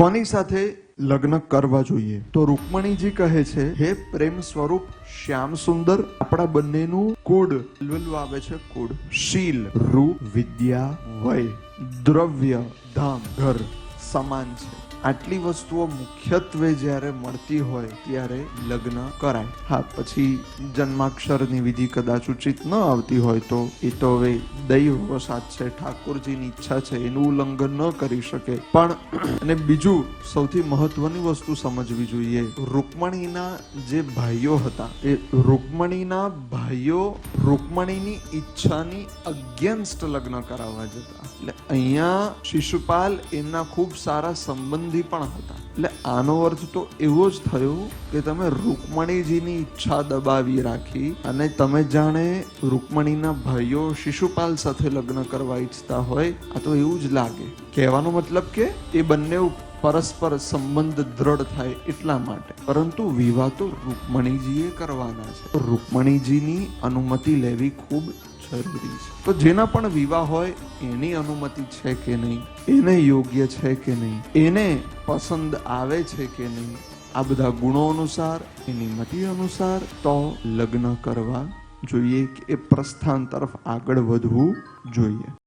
કોની સાથે લગ્ન કરવા જોઈએ? તો રૂકમણીજી કહે છે, હે પ્રેમ સ્વરૂપ શ્યામ સુંદર, આપણા બંનેનું કુડ લવલું આવે છે કુડ શીલ, રૂપ, વિદ્યા, વય, દ્રવ્ય, ધામ, ઘર સમાન છે. આટલી વસ્તુઓ મુખ્યત્વે જ્યારે મળતી હોય ત્યારે લગ્ન કરાય. હા, પછી જન્માક્ષરની વિધિ કદાચ ઉચિત ન આવતી હોય તો એ તો હવે દૈવ વસાત છે, ઠાકોરજીની ઈચ્છા છે, એનું ઉલ્લંઘન ન કરી શકે. પણ અને બીજું સૌથી મહત્વની વસ્તુ સમજવી જોઈએ, રૂકમણીના જે ભાઈઓ હતા, એ રૂકમણીના ભાઈઓ રૂકમણીની ઈચ્છાની અગેન્સ્ટ લગ્ન કરાવવા જતા. એટલે અહીંયા શિશુપાલ એમના ખૂબ સારા સંબંધી પણ હતા. એટલે આનો અર્થ તો એવો જ થયો કે તમે રૂકમણીજીની ઈચ્છા દબાવી રાખી અને તમે જાણે રૂકમણીના ભાઈઓ શિશુપાલ સાથે લગ્ન કરવા ઈચ્છતા હોય, આ તો એવું જ લાગે. કહેવાનો મતલબ કે એ બંને પરસ્પર સંબંધ દ્રઢ થાય એટલા માટે. પરંતુ વિવાહ તો રૂકમણીજીએ કરવાના છે. રૂકમણીજીની અનુમતિ લેવી ખૂબ જરૂરી છે તો જેના પણ વિવાહ હોય, એની અનુમતિ છે કે નહીં? એને યોગ્ય છે કે નહીં? એને પસંદ આવે છે કે નહીં? આ બધા ગુણો અનુસાર, એની મતિ અનુસાર તો લગ્ન કરવા જોઈએ કે એ પ્રસ્થાન તરફ આગળ વધવું જોઈએ.